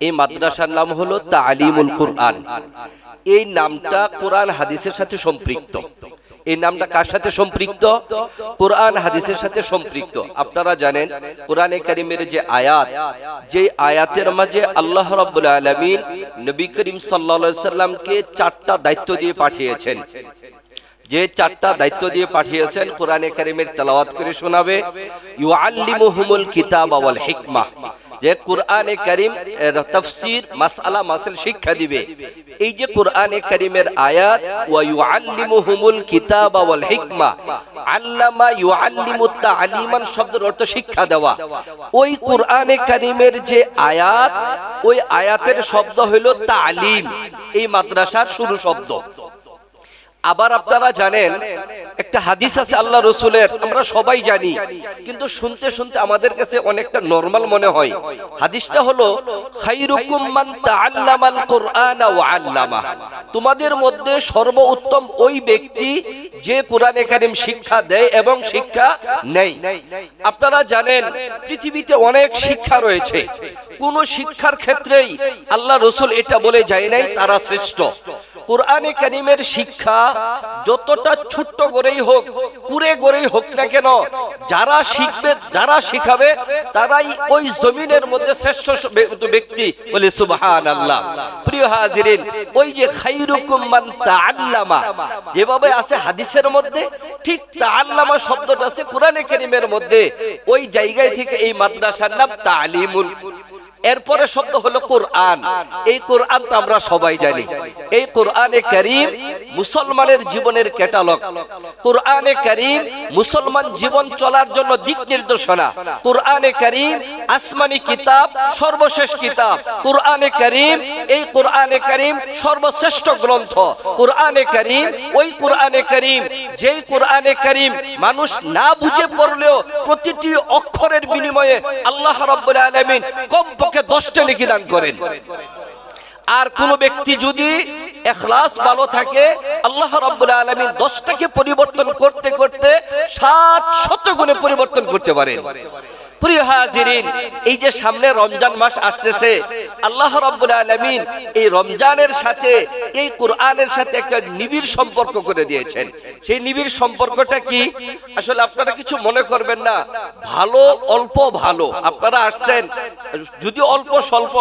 এই মাদ্রাসার নাম হলো তালিমুল কোরআন। এই নামটা কোরআন হাদিসের সাথে সম্পৃক্ত। এই নামটা কার সাথে সম্পৃক্ত? কোরআন হাদিসের সাথে সম্পৃক্ত। আপনারা জানেন, কোরআনে কারিমের যে আয়াত যে আয়াতের মাঝে আল্লাহ রাব্বুল আলামিন নবী করিম সাল্লাল্লাহু সাল্লামকে চারটা দায়িত্ব দিয়ে পাঠিয়েছেন। যে চারটা দায়িত্ব দিয়ে পাঠিয়েছেন কোরআনে কারিমের তেলাওয়াত করে শোনাবে, ইউআল্লিমুহুমুল কিতাব ওয়াল হিকমা। যে কোরআনে কারিম তাফসীর মাসআলা মাসাইল শিক্ষা দিবে। এই যে কোরআনে কারিমের আয়াত, ওয়া ইউআল্লিমুহুমুল কিতাব ওয়াল হিকমা, আল্লামা ইউআল্লিমু তাআলিমান শব্দের অর্থ শিক্ষা দেওয়া। ওই কোরআনে কারিমের যে আয়াত, ওই আয়াতের শব্দ হলো তালিম এই মাদ্রাসার শুরু শব্দ। আবার আপনারা জানেন, একটা হাদিস আছে আল্লাহ রসুলের, আমরা সবাই জানি, কিন্তু শুনতে শুনতে আমাদের কাছে অনেকটা নর্মাল মনে হয়। হাদিসটা হলো তোমাদের মধ্যে সর্বোত্তম ওই ব্যক্তি যে কোরআন কারীম শিক্ষা দেয় এবং শিক্ষা নেয়। আপনারা জানেন, পৃথিবীতে অনেক শিক্ষা রয়েছে। কোন শিক্ষার ক্ষেত্রেই আল্লাহ রসুল এটা বলে যায় নাই, তারা শ্রেষ্ঠ। কোরআনে কারিমের শিক্ষা যতটা ছোট্ট করেই হোক কুরে গড়েই হোক না কেন, যারা শিখবে, যারা শিখাবে, তারাই ওই জমিনের মধ্যে শ্রেষ্ঠ ব্যক্তি বলে সুবহান আল্লাহ প্রিয় হাজিরিন, ওই যে খাইরুকুম মান তাআল্লামা, যেভাবে আছে হাদিসের মধ্যে, ঠিক তাআল্লামা শব্দটা আছে কোরআনে কারিমের মধ্যে, ওই জায়গায় থেকে এই মাদ্রাসার নাম তালিমুল এরপরে শব্দ হলো কোরআন। এই কোরআন তো আমরা সবাই জানি। এই কোরআনে করিম মুসলমানের জীবনের ক্যাটালগ। কোরআনে করিম মুসলমান জীবন চলার জন্য দিক নির্দেশনা। কোরআনে করিম আসমানি কিতাব, সর্বশেষ কিতাব। কোরআনে করিম, এই কোরআনে করিম সর্বশ্রেষ্ঠ গ্রন্থ। কোরআনে করিম, ওই কোরআনে করিম, যেই কোরআনে করিম মানুষ না বুঝে পড়লেও প্রতিটি অক্ষরের বিনিময়ে আল্লাহ রাব্বুল আলামিন কমপক্ষে দশটা নেকি দান করেন। আর কোন ব্যক্তি যদি এখলাস ভালো থাকে, আল্লাহ রাব্বুল আলামিন দশটাকে পরিবর্তন করতে করতে সাত শত গুণে পরিবর্তন করতে পারেন। প্রিয় হাজিরিন, এই যে সামনে রমজান মাস আসতেছে, আল্লাহ এই রমজানের সাথে, এই কোরআনের সাথে একটা নিবিড় সম্পর্ক করে দিয়েছেন। সেই নিবিড় সম্পর্কটা কি? আসলে আপনারা কিছু মনে করবেন না, ভালো অল্প ভালো। আপনারা আসছেন, যদি অল্প স্বল্প,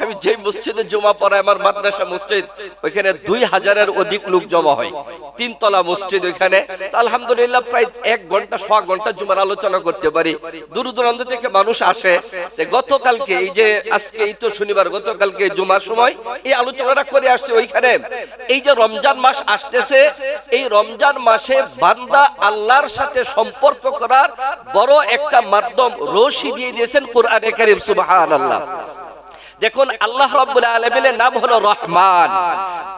আমি যে মসজিদে জমা পড়াই, আমার মাদ্রাসা মসজিদ, ওইখানে দুই হাজারের অধিক লোক জমা হয়। তিনতলা মসজিদ ওইখানে। আলহামদুলিল্লাহ প্রায় এক ঘণ্টা, ছ ঘণ্টা জুমার আলোচনা করতে পারি। দূর দূরান্ত থেকে মানুষ আসে যে গতকালকে এই যে আজকে এই তো শনিবার, গতকালকে জুমার সময় এই আলোচনাটা করে আসছে ওইখানে। এই যে রমজান মাস আসতেছে, এই রমজান মাসে বান্দা আল্লাহর সাথে সম্পর্ক করার বড় একটা মাধ্যম রশি দিয়ে দিয়েছেন কোরআনে কারিম, সুবহানাল্লাহ। দেখুন, আল্লাহ রাব্বুল আলামিনের নাম হলো রহমান।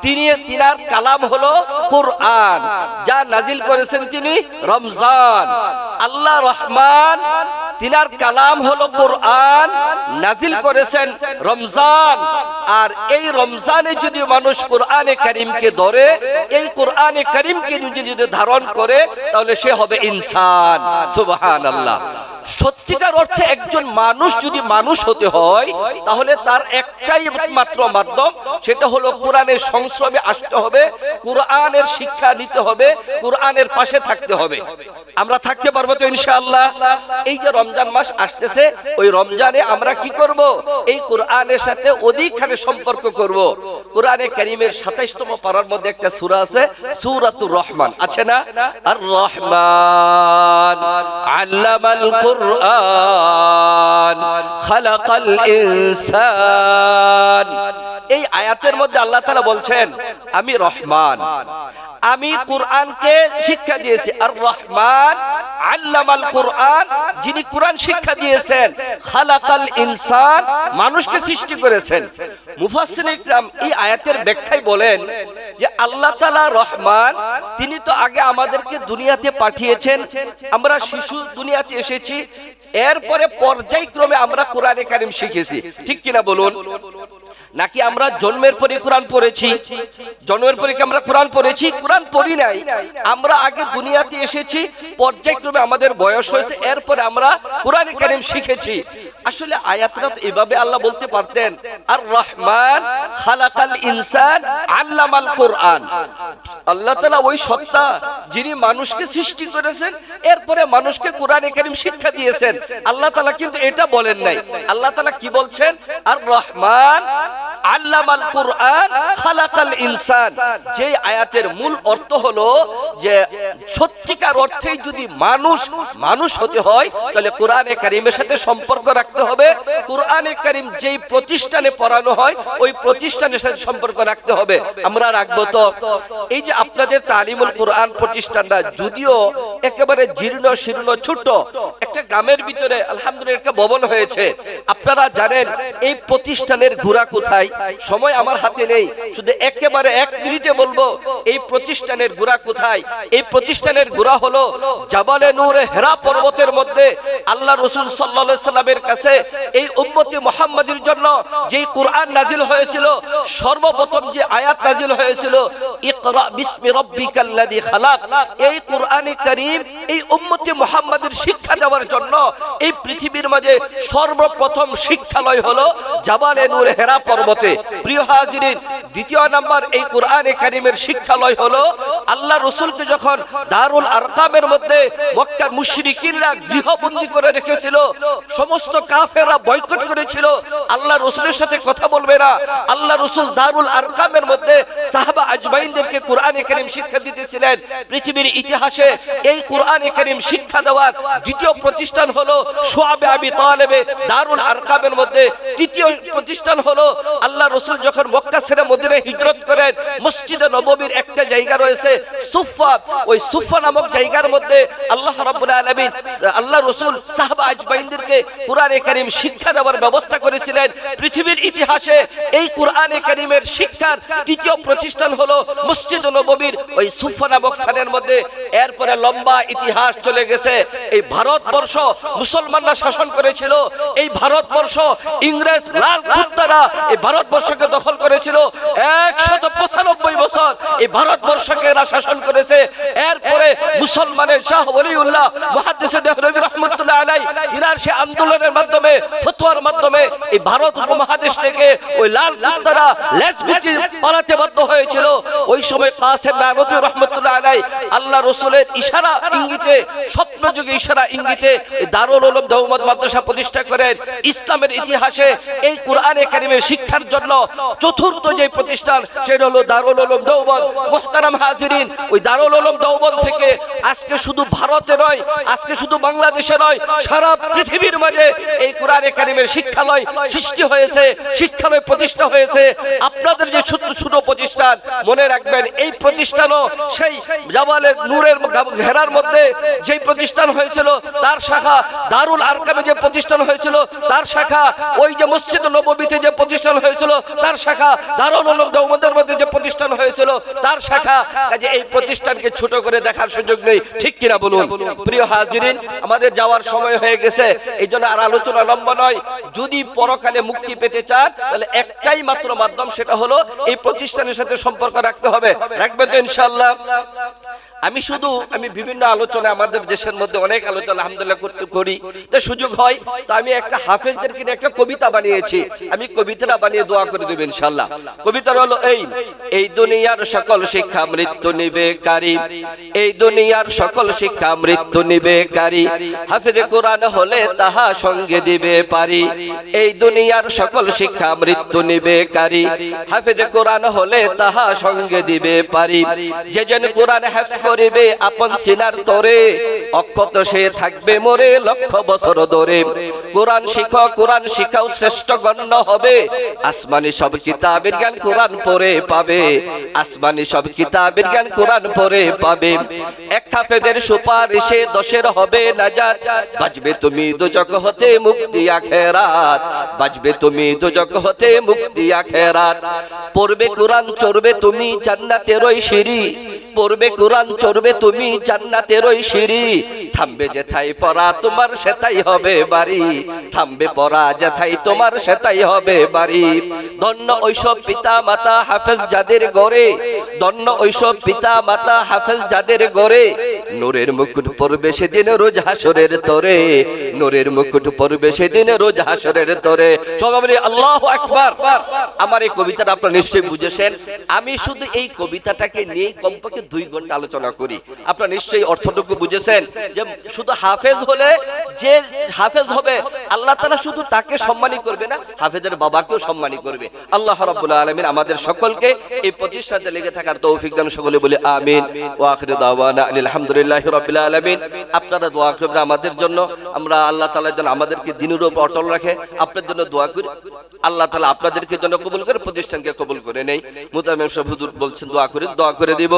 তিনি তিনার কালাম হলো কোরআন। যা নাজিল করেছেন তিনি রমজান। আল্লাহ রহমান তিনার কালাম হলো কোরআন নাজিল করেছেন রমজান। আর এই রমজানে যদি মানুষ কোরআনে করিমকে ধরে, এই কোরআনে করিমকে যদি ধারণ করে, তাহলে সে হবে ইনসান। সুবহানাল্লাহ। সত্যিকার অর্থে একজন মানুষ যদি মানুষ হতে হয়, তাহলে তার একটাই মাত্র মাধ্যম, সেটা হলো কোরআনের সংস্রবে আসতে হবে, কোরআনের শিক্ষা নিতে হবে, কোরআনের পাশে থাকতে হবে। আমরা থাকতে পারব তো ইনশাআল্লাহ। এই যে রমজান মাস আসতেছে, ওই রমজানে আমরা কি করব? এই কোরআনের সাথে অধিকখানে সম্পর্ক করব। কোরআনে কারিমের সাতাইশতম পারার মধ্যে একটা সূরা আছে, সূরাতুর রহমান। আছে না? আর রহমান। আল্লামাল কুরআন খালাকাল ইনসান। এই আয়াতের মধ্যে আল্লাহ তাআলা বলছেন, আমি রহমান, আমি কোরআনকে শিক্ষা দিয়েছি। আর রহমান আল্লামাল কোরআন, যিনি কোরআন শিক্ষা দিয়েছেন, খালাকাল ইনসান, মানুষকে সৃষ্টি করেছেন। মুফাসসির ইকরাম এই আয়াতের ব্যাখ্যায় বলেন যে আল্লাহ তাআলা রহমান, তিনি তো আগে আমাদেরকে দুনিয়াতে পাঠিয়েছেন। আমরা শিশু দুনিয়াতে এসেছি। এরপরে পর্যায়ক্রমে আমরা কোরআনে কারিম শিখেছি। ঠিক কিনা বলুন? নাকি আমরা জন্মের পরে কোরআন পড়েছি? জন্মের পরে আমরা কোরআন পড়েছি? কোরআন পড়ি নাই। আমরা আগে দুনিয়াতে এসেছি, পর্যায়ক্রমে আমাদের বয়স হয়েছে, এরপরে আমরা কোরআন কারিম শিখেছি। আসলে আয়াতরাত এভাবে আল্লাহ বলতে পারতেন আর রহমান খালাকাল ইনসান আল্লামাল কোরআন। আল্লাহ তালা ওই সত্তা যিনি মানুষকে সৃষ্টি করেছেন, এরপরে মানুষকে কোরআন কারিম শিক্ষা দিয়েছেন। আল্লাহ তালা কিন্তু এটা বলেন নাই। আল্লাহ তালা কি বলছেন? আর রহমান আল্লামাল কোরআন খালাকাল ইনসান। যে আয়াতের মূল অর্থ হলো যে সত্যিকার অর্থেই যদি মানুষ মানুষ হতে হয়, তাহলে কোরআনে কারিমের সাথে সম্পর্ক রাখতে হবে। কোরআনে কারিম যেই প্রতিষ্ঠানে পড়ানো হয়, ওই প্রতিষ্ঠানের সাথে সম্পর্ক রাখতে হবে। আমরা রাখব তো। এই যে আপনাদের তালিমুল কোরআন প্রতিষ্ঠানটা, যদিও একেবারে জীর্ণ শীর্ণ ছোট, একটা গ্রামের ভিতরে আলহামদুলিল্লাহ একটা ভবন হয়েছে। আপনারা জানেন, এই প্রতিষ্ঠানের ঘোরা কোথায়? সময় আমার হাতে নেই। শুধু একেবারে এক মিনিটে বলব, এই প্রতিষ্ঠানের ঘোরা কোথায়? এই প্রতিষ্ঠানের ঘোরা হলো জাবালে নূরে হেরা পর্বতের মধ্যে আল্লাহ রসুল সাল্লা সাল্লামের কাছে এই উম্মতি মোহাম্মদের জন্য যেই কোরআন নাজিল হয়েছিল, সর্বপ্রথম যে আয়াত নাজিল হয়েছিল এই কোরআনে কারীম এই উম্মতি মুহাম্মাদের শিক্ষা দেওয়ার জন্য এই পৃথিবীর মাঝে সর্বপ্রথম শিক্ষালয় হলো জাবালে নূর হেরা পর্বতে প্রিয় হাজিরিন, দ্বিতীয় নাম্বার এই কোরআনে কারীমের শিক্ষালয় হলো আল্লাহ রসুলকে যখন দারুল আরকামের মধ্যে মক্কার মুশরিকিনরা গৃহবন্দী করে রেখেছিল, সমস্ত কাফেররা বয়কট করেছিল, আল্লাহ রসুলের সাথে কথা বলবে না। আল্লাহ রসুল দারুল আরকামের মধ্যে সাহাবা আজমাইনদেরকে কোরআনে কারীম শিক্ষা দিতেছিলেন। পৃথিবীর ইতিহাসে এই কোরআনে কারীম শিক্ষা দেওয়ার দ্বিতীয় প্রতিষ্ঠান হলো সোয়াবে আবি তালেবে দারুল আরকামের মধ্যে। তৃতীয় প্রতিষ্ঠান হলো আল্লাহ রসুল যখন মক্কা ছেড়ে মদিনায় হিজরত করেন, মসজিদে নববীর একটা জায়গা রয়েছে সুফা ওই সুফা নামক জায়গার মধ্যে আল্লাহ রাব্বুল আলামিন, আল্লাহ রসুল সাহাবা আজমাইনদেরকে কোরআনে কারীম শিক্ষা দেওয়ার ব্যবস্থা করেছিলেন। পৃথিবীর ইতিহাসে এই কোরআনে কারীমের শিক্ষার তৃতীয় প্রতিষ্ঠান হলো মসজিদ নববীর ওই সুফা নামক স্থানের মধ্যে। এরপরে লম্বা ইতিহাস চলে গেছে। এই ভারতবর্ষ মুসলমানরা শাসন করেছিল। এই ভারতবর্ষ ইংরেজ লাল কুত্তারা এই ভারতবর্ষকে দখল করেছিল একশত পঁচানব্বই বছর। এই ভারতবর্ষকে এরা শাসন করেছে। এরপরে মুসলমানের শাহ ওলিউল্লাহ মহাদিসে দেহরবি রহমতুল্লাহ আলাই ইরার সে আন্দোলনের মাধ্যমে, ফতোয়ার মাধ্যমে এই ভারত উপমহাদেশ থেকে ওই লাল কুত্তারা লেজ গুটি পালাতে বাধ্য হয়েছিল। ওই সময় কাসেম মাহমুদুর রহমতুল্লাহ আলাই আল্লাহ রসুলের ইশারা ইঙ্গিতে স্বপ্ন যুগে ইশারা ইঙ্গিতে দারুল উলুম দেওবন্দ মাদ্রাসা প্রতিষ্ঠা করেন। ইসলামের ইতিহাসে এই কোরআনে কারিমের শিক্ষার জন্য চতুর্থ যে প্রতিষ্ঠান, সেটা হলো দারুল উলুম দেওবন্দ মুহতারাম হাজিরিন, ওই দারুল উলুম দেওবন্দ থেকে আজকে শুধু ভারতে নয়, আজকে শুধু বাংলাদেশে নয়, সারা পৃথিবীর মাঝে এই কোরআনে কারিমের শিক্ষালয় সৃষ্টি হয়েছে, শিক্ষালয় প্রতিষ্ঠা হয়েছে। আপনাদের যে ছোট ছোট প্রতিষ্ঠান, মনে রাখবেন, এই প্রতিষ্ঠানও সেই জাবালের নূরের ঘেরার মধ্যে যেই প্রতিষ্ঠান হয়েছিল, তার শাখা দারুল আরকামে যে প্রতিষ্ঠান হয়েছিল, তার শাখা ওই যে মসজিদ নববীতে যে প্রতিষ্ঠান হয়েছিল তার শাখা দারুল উলুম দেওবন্দের মধ্যে যে প্রতিষ্ঠান হয়েছিল, তার শাখা। কাজে এই প্রতিষ্ঠানকে ছোট করে দেখার সুযোগ নেই। ঠিক কিনা বলুন? প্রিয় হাজিরিন, আমাদের যাওয়ার সময় হয়ে গেছে। এই জন্য আর আলোচনা লম্বা নয়। যদি পরকালে মুক্তি পেতে চান, তাহলে একটাই মাত্র মাধ্যম, সেটা হলো এই প্রতিষ্ঠানের সাথে সম্পর্ক রাখতে হবে। রাখবেন তো ইনশাল্লাহ আমি শুধু, আমি বিভিন্ন আলোচনা আমাদের দেশের মধ্যে অনেক আলোচনা আলহামদুলিল্লাহ করতে করি। তো সুযোগ হয়, তো আমি একটা হাফেজদের কিনে একটা কবিতা বানিয়েছি। আমি কবিতাটা বানিয়ে দোয়া করে দেবেন ইনশাল্লাহ কবিতাটা হলো এই এই দুনিয়ার সকল শিক্ষা মৃত্যু নিবেকারী এই দুনিয়ার সকল শিক্ষা মৃত্যু নিবেকারী হাফেজে কোরআন হলে তাহা সঙ্গে দিবে পারি। এই দুনিয়ার সকল শিক্ষা মৃত্যু নিবেকারী হাফেজে কোরআন হলে তাহা সঙ্গে দিবে পারি। যে যেন কোরআন হাফজ করিবে আপন সিনার তরে। অক্ষত সে থাকবে মোরে লক্ষ বছর ধরে। কোরআন শিখ, কোরআন শিখাও শ্রেষ্ঠ গণ্য হবে। আসমানি সব কিতাবের জ্ঞান কোরআন পড়ে পাবে। আসমানি সব কিতাবের জ্ঞান কোরআন পড়ে পাবে। এক হাফেদের সুপারিশে দশের হবে নাজাত। বাজবে তুমি দুজক হতে মুক্তি আখেরাত। বাজবে তুমি দুজক হতে মুক্তি আখেরাত। পড়বে কোরআন, চড়বে তুমি জান্নাতের ওই সিঁড়ি। পড়বে, কোরআন চড়বে, তুমি জান্নাতের ওই সিঁড়ি। থামবে যেথাই পড়া, তোমার সেটাই হবে বাড়ি। থামবে পড়া যেথাই তোমার সেটাই হবে বাড়ি। ধন্য ওইসব পিতা মাতা হাফেজ যাদের গড়ে ধন্য ওইসব পিতা মাতা হাফেজ যাদের গড়ে নূরের মুকুট পড়বে সেদিন রোজ হাসরের তরে। নূরের মুকুট পড়বে সেদিন রোজ হাসরের তরে। সবাই আল্লাহ আকবার! আমার এই কবিতাটা আপনারা নিশ্চয়ই বুঝেছেন। আমি শুধু এই কবিতাটাকে নিয়ে কমপক্ষে দুই ঘণ্টা আলোচনা করি। আপনারা নিশ্চয়ই অর্থটুকু বুঝেছেন যে শুধু হাফেজ হলে যে হাফেজ হবে, আল্লাহ তাআলা শুধু তাকে সম্মানই করবে না, হাফেজের বাবাকেও সম্মানই করবে। আল্লাহ রাব্বুল আলামিন আমাদের সকলকে এই প্রতিষ্ঠাতে লেগে থাকার তৌফিক দান সকলে বলি আমিন। ওয়া আখিরু দাওয়ানা আলহামদুলিল্লাহি আপনারা দোয়া করবেন আমাদের জন্য। আমরা আল্লাহ তাআলা যেন আমাদেরকে দিনের উপর অটল রাখে, আপনাদের জন্য দোয়া করি। আল্লাহ তাআলা আপনাদেরকে জন্য কবুল করে, প্রতিষ্ঠানকে কবুল করে নেই। মুতামিম সাহেব বলছেন, দোয়া করেন, দোয়া করে দিব।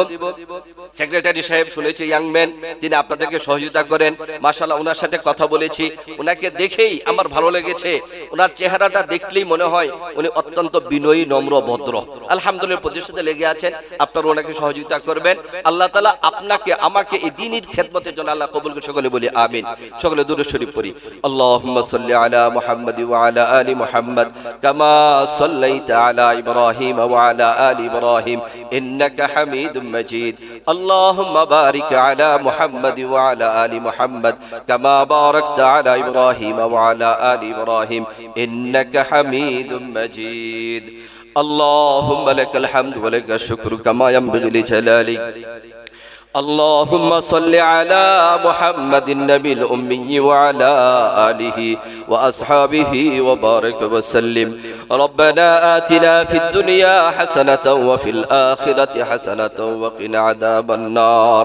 সেক্রেটারি সাহেব শুনেছি ইয়াং ম্যান তিনি আপনাদেরকে সহযোগিতা করেন। মাশাআল্লাহ, ওনার সাথে কথা বলেছি। ওনাকে দেখেই আমার ভালো লেগেছে। ওনার চেহারাটা দেখলেই মনে হয় উনি অত্যন্ত বিনয়ী, নম্র, ভদ্র। আলহামদুলিল্লাহ প্রতিষ্ঠাতে লেগে আছেন। আপনারা ওনাকে সহযোগিতা করবেন। আল্লাহ তাআলা আপনাকে, আমাকে এই দিনের খেদমতের জন্য আল্লাহ কবুল সকলে বলি আমিন। সকলে দূরে শরীফ পড়ি। সাল্লি আলা মুহাম্মাদ আলা আলি মুহাম্মাদ, কামা সাল্লাইতা আলা ইব্রাহিম ওয়া আলি ইব্রাহিম, ইন্নাকা হামিদুম মাজিদ। مجید اللهم بارك على محمد وعلى آل محمد كما باركت على إبراهيم وعلى آل إبراهيم. إنك حميد مجيد. اللهم لك الحمد ولك الشكر كما ينبغي لجلالك. اللهم صل على محمد النبي الأمي وعلى آله وأصحابه وبارك وسلم. ربنا آتنا في الدنيا حسنة وفي الآخرة حسنة وقنا عذاب النار.